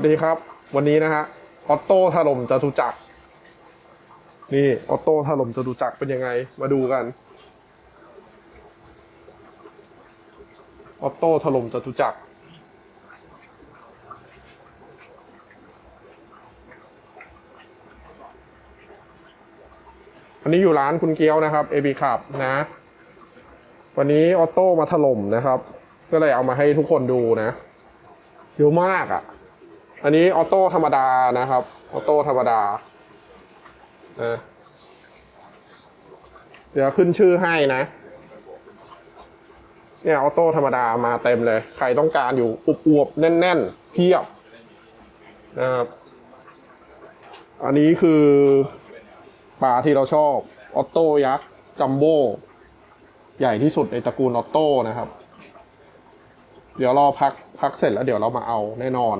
สวัสดีครับ วันนี้นะฮะออโต้ถล่มจตุจักรนี่ออโต้ถล่มจตุจักรเป็นยังไง มาดูกันออโต้ถล่มจตุจักรอันนี้อยู่ร้านคุณเกียวนะครับเอบีขับนะ วันนี้ออโต้มาถล่มนะครับ ก็เลยเอามาให้ทุกคนดูนะเยอะมากอะ่ะ อันนี้ออโต้ธรรมดานะครับ ออโต้ธรรมดานะเดี๋ยวขึ้นชื่อให้นะ เนี่ยออโต้ธรรมดามาเต็มเลย ใครต้องการอยู่อวบๆแน่น ๆ เพียบนะครับ อันนี้คือปลาที่เราชอบ ออโต้ยักษ์จัมโบ้ใหญ่ที่สุดในตระกูลออโต้นะครับ เดี๋ยวรอพักพักเสร็จแล้วเดี๋ยวเรามาเอาแน่นอน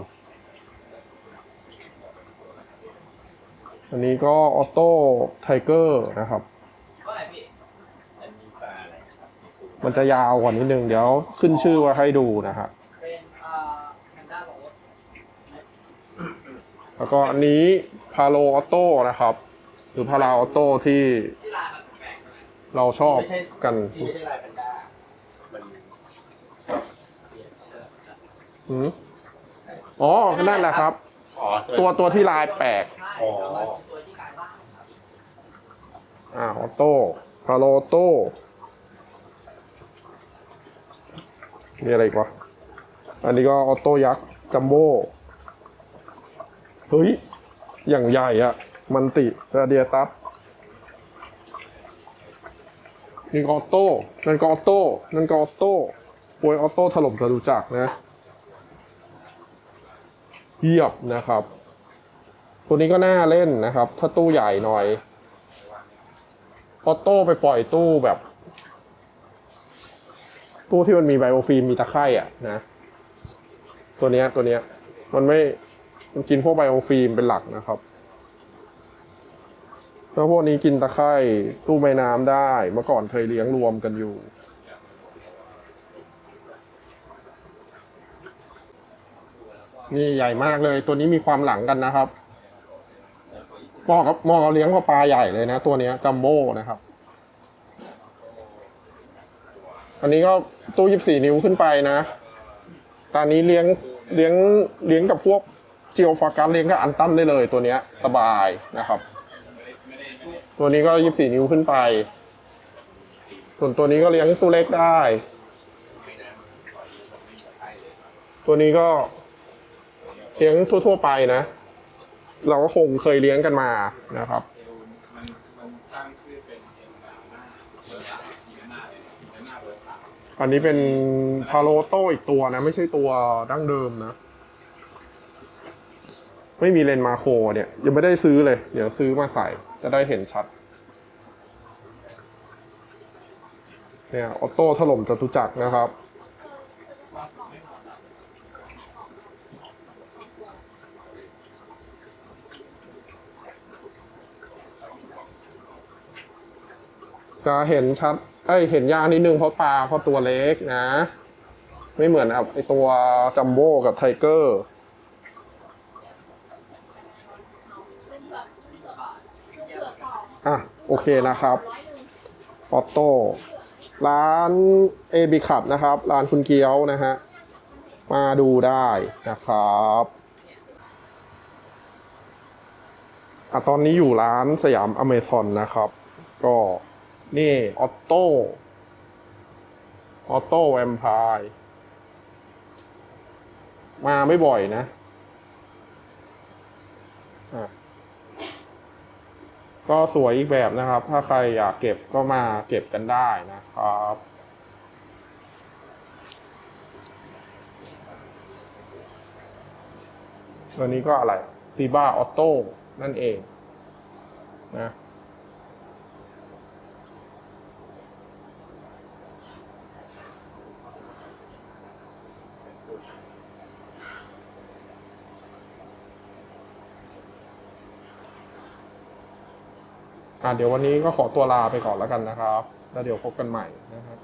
อันนี้ก็ออโต้ไทเกอร์นะครับว่าไงพี่อันนี้ปลาอะไรมันจะยาวกว่านิดนึง เดี๋ยวขึ้นชื่อไว่าให้ดูนะครับเป็นอ่าแพนด้าบอกว่าแล้วก็อันนี้พาโลออโต้นะครับ หรือพาราออโต้ที่ที่ลายมันแปลกๆใช่ไหมเราชอบกันที่ไม่ใช่ลายแพนด้ามันหืมอ๋อ นั่นแหละครับ อ๋อตัวตัวที่ลายแปลกใช่เอาไว้เป็นตัวที่ขายบ้านครับอ่าออโต้พาโลออโต้มีอะไรอีกวะ อันนี้ก็ออโต้ยักษ์จัมโบ้เฮ้ย อย่างใหญ่อะมันติราเดียตัสนี่ก็ออโต้ นั่นก็ออโต้ นั่นก็ออโต้โวยออโต้ถล่มจะรู้จักนะ เยียบนะครับ ตัวนี้ก็น่าเล่นนะครับ ถ้าตู้ใหญ่หน่อยออโต้ไปปล่อยตู้แบบ ตู้ที่มันมีไบโอฟิล์มมีตะไคร่อะนะ ตัวเนี้ยตัวเนี้ย มันไม่มันกินพวกไบโอฟิล์มเป็นหลักนะครับแล้วพวกนี้กินตะไคร่ตู้ไม้น้ำได้ เมื่อก่อนเคยเลี้ยงรวมกันอยู่ นี่ใหญ่มากเลย ตัวนี้มีความหลังกันนะครับเหมาะกับเหมาะกับเลี้ยงกับปลาใหญ่เลยนะ ตัวนี้จัมโบ้นะครับ อันนี้ก็ตู้ยี่สี่นิ้วขึ้นไปนะ ตอนนี้เลี้ยงเลี้ยงเลี้ยงกับพวกเจียวฟากัสเลี้ยงกับอันตั้มได้เลยตัวนี้สบายนะครับ ตัวนี้ก็ยี่สี่นิ้วขึ้นไป ส่วนตัวนี้ก็เลี้ยงตู้เล็กได้ ตัวนี้ก็ เลี้ยงทั่ว ๆ ไปนะ เราก็คงเคยเลี้ยงกันมานะครับอันนี้เป็นพาโลโต้อีกตัวนะ ไม่ใช่ตัวดั้งเดิมนะ ไม่มีเลนมาโครเนี่ย ยังไม่ได้ซื้อเลย เดี๋ยวซื้อมาใส่จะได้เห็นชัด เนี่ยออโต้ถล่มจตุจักรนะครับ จะเห็นชัดเอ้ยเห็นยากนิดนึงเพราะปลาเขาตัวเล็กนะ ไม่เหมือนกับไอตัวจัมโบ้กับไทเกอร์อะโอเคนะครับออโต้ร้านเอบิขับนะครับ ร้านคุณเกียวนะฮะ มาดูได้นะครับอะตอนนี้อยู่ร้านสยามอเมซอนนะครับ ก็ นี่ออโต้ออโต้แวมพร์มาไม่บ่อยนะะก็สวยอีกแบบนะครับ ถ้าใครอยากเก็บก็มาเก็บกันได้นะครับตัวนี้ก็อะไรตีบ้าออโต้นั่นเองนะ อะเดี๋ยววันนี้ก็ขอตัวลาไปก่อนแล้วกันนะครับ แล้วเดี๋ยวพบกันใหม่นะครับ